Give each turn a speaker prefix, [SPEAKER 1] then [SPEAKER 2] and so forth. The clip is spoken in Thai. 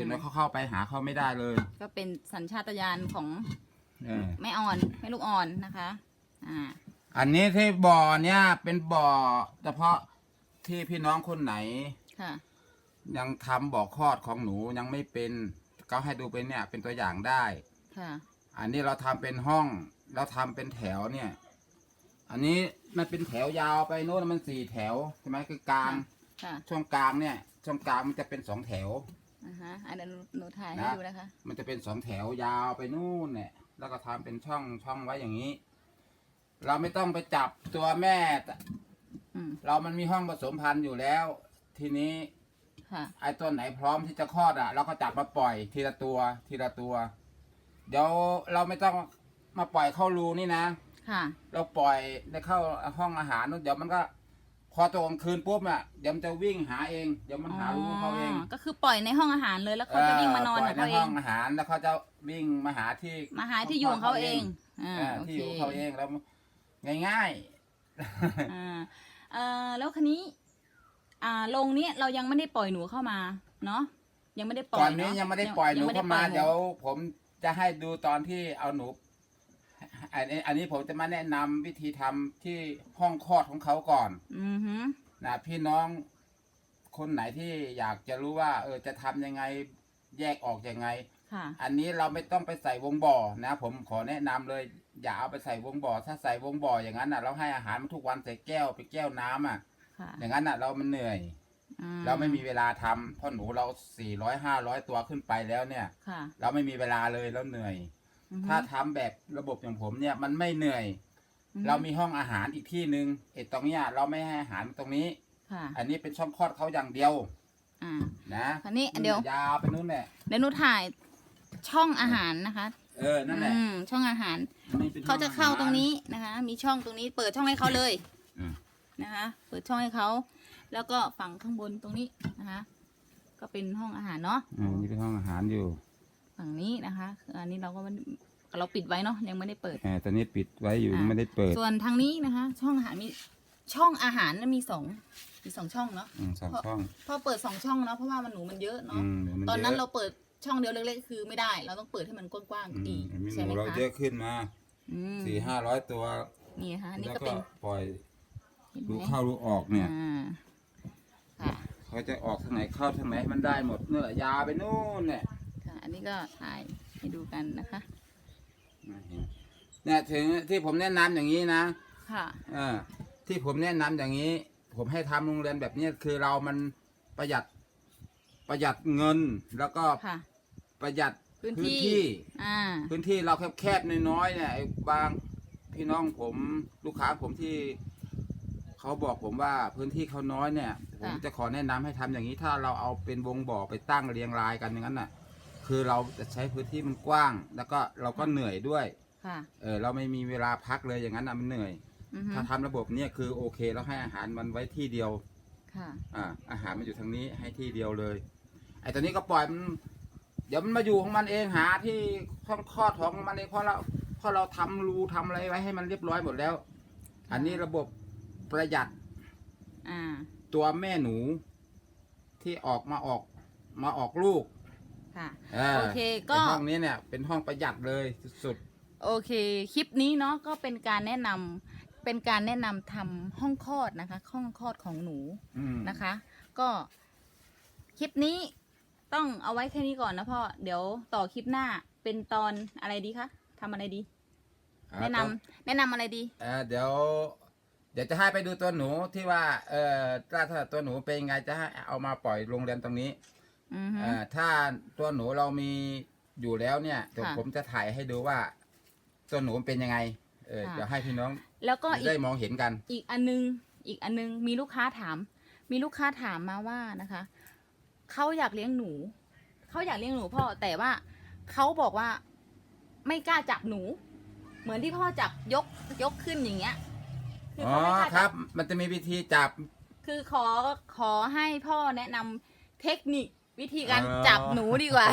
[SPEAKER 1] อื่นแล้วเขาเข้าไปหาเขาไม่ได้เลย
[SPEAKER 2] ก็เป็นสัญชาตญาณของ
[SPEAKER 1] เออ
[SPEAKER 2] แม่อ่อนแม่ลูกอ่อนนะคะ อ่า
[SPEAKER 1] อันนี้ที่บ่อเนี่ยเป็นบ่อเฉพาะที่พี่น้องคนไหน
[SPEAKER 2] ค่ะ
[SPEAKER 1] ยังทำบ่อคลอดของหนูยังไม่เป็นก็ให้ดูเป็นเนี่ยเป็นตัวอย่างได้
[SPEAKER 2] ค่ะ
[SPEAKER 1] อันนี้เราทำเป็นห้อง เราทำเป็นแถวเนี่ย อันนี้มันเป็นแถวยาวไปโน่นมันสี่แถวใช่ไหมคือกลาง
[SPEAKER 2] ค่ะ
[SPEAKER 1] ช่วงกลางเนี่ยช่วงกลางมันจะเป็นสองแถว
[SPEAKER 2] อ่าฮะอันนั้นหนูถ่ายให้
[SPEAKER 1] นะ
[SPEAKER 2] ดูนะคะ
[SPEAKER 1] มันจะเป็นสองแถวยาวไปนู่นเนี่ย แล้วก็ทำเป็นช่องช่องไว้อย่างนี้ เราไม่ต้องไปจับตัวแม่
[SPEAKER 2] อืม
[SPEAKER 1] เรามันมีห้องผสมพันธุ์อยู่แล้ว ทีนี้
[SPEAKER 2] ค่ะ
[SPEAKER 1] ไอ้ตัวไหนพร้อมที่จะคลอดอะ เราก็จับมาปล่อยทีละตัว ทีละตัว เดี๋ยวเราไม่ต้องมาปล่อยเข้ารูนี่นะ
[SPEAKER 2] ค่ะ
[SPEAKER 1] เราปล่อยในเข้าห้องอาหารนู่นเดี๋ยวมันก็ พอตกกลางคืนปุ๊บอะเดี๋ยวมันจะวิ่งหาเองเดี๋ยวมันหารูเขาเอง
[SPEAKER 2] ก็คือปล่อยในห้องอาหารเลยแล้วเขาจะวิ่งมานอน
[SPEAKER 1] ป
[SPEAKER 2] ข
[SPEAKER 1] ล่
[SPEAKER 2] อ
[SPEAKER 1] อย
[SPEAKER 2] ง
[SPEAKER 1] ใน
[SPEAKER 2] เขาเอ
[SPEAKER 1] ห้องงอาหารแล้วเขาจะวิ่งมาหาที่
[SPEAKER 2] มาหาที่อยู่ของเขาเองอ่า
[SPEAKER 1] อ่า
[SPEAKER 2] โอ
[SPEAKER 1] ที่
[SPEAKER 2] เค
[SPEAKER 1] อยู่ของเขาเองแล้วง่าย
[SPEAKER 2] อ่าเอ่อแล้วคันนี้อ่าโรงนี้เรายังไม่ได้ปล่อยหนูเข้ามาเนาะยังไม่ได้ป
[SPEAKER 1] ๆ
[SPEAKER 2] ล่อย
[SPEAKER 1] ก่อนนี้
[SPEAKER 2] เะ
[SPEAKER 1] ยังไม่ได้ปล่อยหนู
[SPEAKER 2] งไเข้า
[SPEAKER 1] มา
[SPEAKER 2] ปล่อหนู
[SPEAKER 1] เดี๋ยวผมจะให้ดูตอนที่เอาหนู อันนี้อันนี้ผมจะมาแนะนำวิธีทำที่ห้องคลอดของเขาก่อน
[SPEAKER 2] อือฮึ
[SPEAKER 1] นะพี่น้องคนไหนที่อยากจะรู้ว่า เออจะทำยังไงแยกออกยังไง
[SPEAKER 2] ค่ะ
[SPEAKER 1] อันนี้เราไม่ต้องไปใส่วงบ่อนะ ผมขอแนะนำเลย อย่าเอาไปใส่วงบ่อ ถ้าใส่วงบ่ออย่างนั้นอะ เราให้อาหารมันทุกวันใส่แก้วไปแก้วน้ำอะ
[SPEAKER 2] ค่ะ
[SPEAKER 1] อย่างนั้นอะ เรามันเหนื่อย
[SPEAKER 2] อื
[SPEAKER 1] เราไม่มีเวลาทำเพราะหนูเราสี่ร้อยห้าร้อยตัวขึ้นไปแล้วเนี่ย
[SPEAKER 2] ค่ะ
[SPEAKER 1] เราไม่มีเวลาเลยแล้วเหนื่อย
[SPEAKER 2] อือฮึ
[SPEAKER 1] ถ้าทำแบบระบบอย่างผมเนี่ยมันไม่เหนื่อย
[SPEAKER 2] อือฮึ
[SPEAKER 1] เรามีห้องอาหารอีกที่หนึ่งไอ้ตรงเนี้ยเราไม่ให้อาหารตรงนี้
[SPEAKER 2] ค่ะ
[SPEAKER 1] อันนี้เป็นช่องคลอดเขาอย่างเดียว
[SPEAKER 2] อ่า
[SPEAKER 1] นะ
[SPEAKER 2] คราวนี้เดี๋ยว
[SPEAKER 1] ยาวไปนู้นแหละ
[SPEAKER 2] เดี๋ยวหนูถ่ายช่องอาหารนะคะ
[SPEAKER 1] เออนั่นแหละ
[SPEAKER 2] อืม ช่องอาหาร
[SPEAKER 1] อันนี้ป็น
[SPEAKER 2] เขาจะเข้า
[SPEAKER 1] ห้ออห
[SPEAKER 2] ตรงนี้นะคะ มีช่องตรงนี้ เปิดช่องให้เขาเลย
[SPEAKER 1] อืม
[SPEAKER 2] นะคะ เปิดช่องให้เขา แล้วก็ฝั่งข้างบนตรงนี้นะคะ ก็เป็นห้องอาหารเนาะ
[SPEAKER 1] อ่านี่เป็นห้องอาหารอยู่
[SPEAKER 2] ฝั่งนี้นะคะคืออันนี้เราก็ไม่ เราปิดไว้เนาะยังไม่ได้เปิด
[SPEAKER 1] แหมตอนนี้ปิดไว้อยู่
[SPEAKER 2] อ่า
[SPEAKER 1] ไม่ได้เปิด
[SPEAKER 2] ส่วนทางนี้นะคะ ช่องอาหารมีช่องอาหารนั้นมีสองมีสองช่องเนาะ
[SPEAKER 1] อืมสองช่อง
[SPEAKER 2] พอเปิดสองช่องเนาะเพราะว่ามันหนูมันเยอะ
[SPEAKER 1] อื
[SPEAKER 2] เนาะ
[SPEAKER 1] มดี๋ยวมั
[SPEAKER 2] ตอนนั้น
[SPEAKER 1] ยะ
[SPEAKER 2] เราเปิดช่องเดียวเล็กๆคือไม่ได้ เราต้องเปิดให้มันกว้าง
[SPEAKER 1] อืม
[SPEAKER 2] ๆอีก
[SPEAKER 1] มีห
[SPEAKER 2] ใช่ไหม
[SPEAKER 1] นูเรา
[SPEAKER 2] คะ
[SPEAKER 1] เยอะขึ้นมา
[SPEAKER 2] อืม
[SPEAKER 1] สี่ห้าร้อยตัว
[SPEAKER 2] นี่นะคะอันนี่
[SPEAKER 1] แล้ว
[SPEAKER 2] ก็
[SPEAKER 1] ก็
[SPEAKER 2] เป็น
[SPEAKER 1] ปล่อย
[SPEAKER 2] เห็นไหม
[SPEAKER 1] รูเข้ารูออกเนี่ย
[SPEAKER 2] อ่าค่ะ
[SPEAKER 1] เขาจะออกทางไหนเข้าทางไหนมันได้หมดเนื้อยาวไปนู่นเนี่ย
[SPEAKER 2] ค่ะ อันนี้ก็ถ่ายให้ดูกันนะคะ
[SPEAKER 1] เนี่ยถึงที่ผมแนะนำอย่างนี้นะ
[SPEAKER 2] ค่ะ
[SPEAKER 1] เออที่ผมแนะนำอย่างนี้ ผมให้ทำโรงเรียนแบบนี้คือเรามันประหยัดประหยัดเงินแล้วก็
[SPEAKER 2] ค่ะ
[SPEAKER 1] ประหยัด
[SPEAKER 2] พื้น
[SPEAKER 1] พื้น
[SPEAKER 2] ที่
[SPEAKER 1] ที่
[SPEAKER 2] อ่า
[SPEAKER 1] พื้นที่เราแคบๆน้อยๆเนี่ยไอ้บางพี่น้องผมลูกค้าผมที่เขาบอกผมว่าพื้นที่เขาน้อยเนี่ย ผมจะขอแนะนำให้ทำอย่างนี้ถ้าเราเอาเป็นวงบ่อไปตั้งเรียงรายกันอย่างนั้นน่ะ คือเราจะใช้พื้นที่มันกว้าง แล้วก็เราก็เหนื่อยด้วย
[SPEAKER 2] ค่ะ
[SPEAKER 1] เออเราไม่มีเวลาพักเลยอย่างนั้นน่ะมันเหนื่อย
[SPEAKER 2] อือฮึ
[SPEAKER 1] ถ้าทำระบบเนี่ยคือโอเคเราให้อาหารมันไว้ที่เดียว
[SPEAKER 2] ค่ะ
[SPEAKER 1] อ่าอาหารมันอยู่ทางนี้ให้ที่เดียวเลย ไอ้ตัวนี้ก็ปล่อยมัน เดี๋ยวมันมาอยู่ของมันเองหาที่ช่องคลอดของมันเองเพราะเราเพราะเราทำรูทำอะไรไว้ให้มันเรียบร้อยหมดแล้ว อันนี้ระบบประหยัด
[SPEAKER 2] อ่า
[SPEAKER 1] ตัวแม่หนูที่ออกมาออกมาออกลูก
[SPEAKER 2] ค่ะ
[SPEAKER 1] เออ
[SPEAKER 2] โอเคก็
[SPEAKER 1] ไอ้ห้องนี้เนี่ยเป็นห้องประหยัดเลยสุด
[SPEAKER 2] โอเค คลิปนี้เนาะก็เป็นการแนะนำเป็นการแนะนำทำห้องคลอดนะคะ ห้องคลอดของหนู
[SPEAKER 1] ๆอืม
[SPEAKER 2] นะคะ ก็คลิปนี้ต้องเอาไว้แค่นี้ก่อนนะพ่อ เดี๋ยวต่อคลิปหน้าเป็นตอนอะไรดีคะทำอะไรดี
[SPEAKER 1] อ่า
[SPEAKER 2] แนะนำแนะนำอะไรดี
[SPEAKER 1] เออเดี๋ยว เดี๋ยวจะให้ไปดูตัวหนูที่ว่า เออถ้าถ้าตัวหนูเป็นยังไงจะให้เอามาปล่อยโรงเรียนตรงนี้
[SPEAKER 2] อือฮึ
[SPEAKER 1] เอ่อถ้าตัวหนูเรามีอยู่แล้วเนี่ยเดี๋ยว
[SPEAKER 2] ค่ะ
[SPEAKER 1] ผมจะถ่ายให้ดูว่า ตัวหนูมันเป็นยังไง เออ
[SPEAKER 2] ค่ะ
[SPEAKER 1] เดี๋ยวให้พี่น้อง
[SPEAKER 2] แล้วก็อี
[SPEAKER 1] ได้
[SPEAKER 2] ก
[SPEAKER 1] มองเห็นกัน
[SPEAKER 2] อีกอันนึง อีกอันนึง มีลูกค้าถาม มีลูกค้าถามมาว่านะคะ เขาอยากเลี้ยงหนู เขาอยากเลี้ยงหนูพ่อ แต่ว่าเขาบอกว่าไม่กล้าจับหนู เหมือนที่พ่อจับยกยกขึ้นอย่างเงี้ยคือ
[SPEAKER 1] อ๋อ
[SPEAKER 2] เขาไม่กล้า
[SPEAKER 1] ครั
[SPEAKER 2] จั
[SPEAKER 1] บมันจะมีวิธีจับ
[SPEAKER 2] คือขอขอให้พ่อแนะนำเทคนิควิธีการ
[SPEAKER 1] อ๋อ
[SPEAKER 2] จับหนูดีกว่า